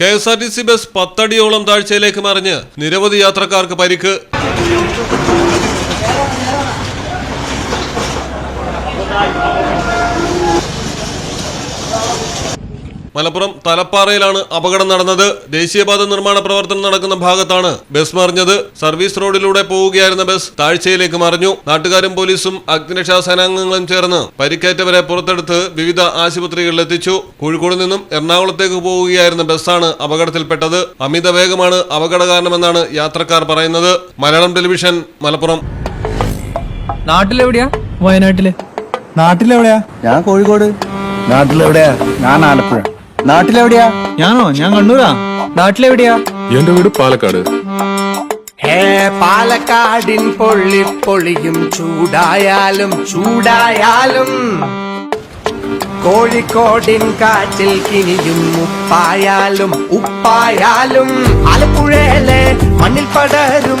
K S R T C bus പത്തടിയോളം താഴ്ചയിലേക്ക് മറിഞ്ഞ് നിരവധി യാത്രക്കാർക്ക് പരിക്ക്. മലപ്പുറം തലപ്പാറയിലാണ് അപകടം നടന്നത്. ദേശീയപാത നിർമ്മാണ പ്രവർത്തനം നടക്കുന്ന ഭാഗത്താണ് ബസ് മറിഞ്ഞത്. സർവീസ് റോഡിലൂടെ പോവുകയായിരുന്ന ബസ് താഴ്ചയിലേക്ക് മറിഞ്ഞു. നാട്ടുകാരും പോലീസും അഗ്നിരക്ഷാ സേനാംഗങ്ങളും ചേർന്ന് പരിക്കേറ്റവരെ പുറത്തെടുത്ത് വിവിധ ആശുപത്രികളിൽ എത്തിച്ചു. കോഴിക്കോട് നിന്നും എറണാകുളത്തേക്ക് പോവുകയായിരുന്ന ബസ്സാണ് അപകടത്തിൽപ്പെട്ടത്. അമിത വേഗമാണ് അപകട കാരണമെന്നാണ് യാത്രക്കാർ പറയുന്നത്. മലയാളം ടെലിവിഷൻ മലപ്പുറം. നാട്ടിലെവിടെയാ? വയനാട്ടിൽ. നാട്ടിലെവിടെയാ? ഞാൻ കോഴിക്കോട്. നാട്ടിലെവിടെയാ? ഞാൻ ആലപ്പുഴ. നാട്ടിലെവിടെയാ? ഞാനോ? ഞാൻ കണ്ണൂരാ. നാട്ടിലെവിടെയാ? എന്റെ വീട് പാലക്കാട്. ഹേ പാലക്കാടിൻ പൊള്ളി പൊളിയും ചൂടായാലും ചൂടായാലും. കോഴിക്കോടിൻ കാറ്റിൽ കിനിയും ഉപ്പായാലും ഉപ്പായാലും. ആലപ്പുഴയിലെ മണ്ണിൽ പടരും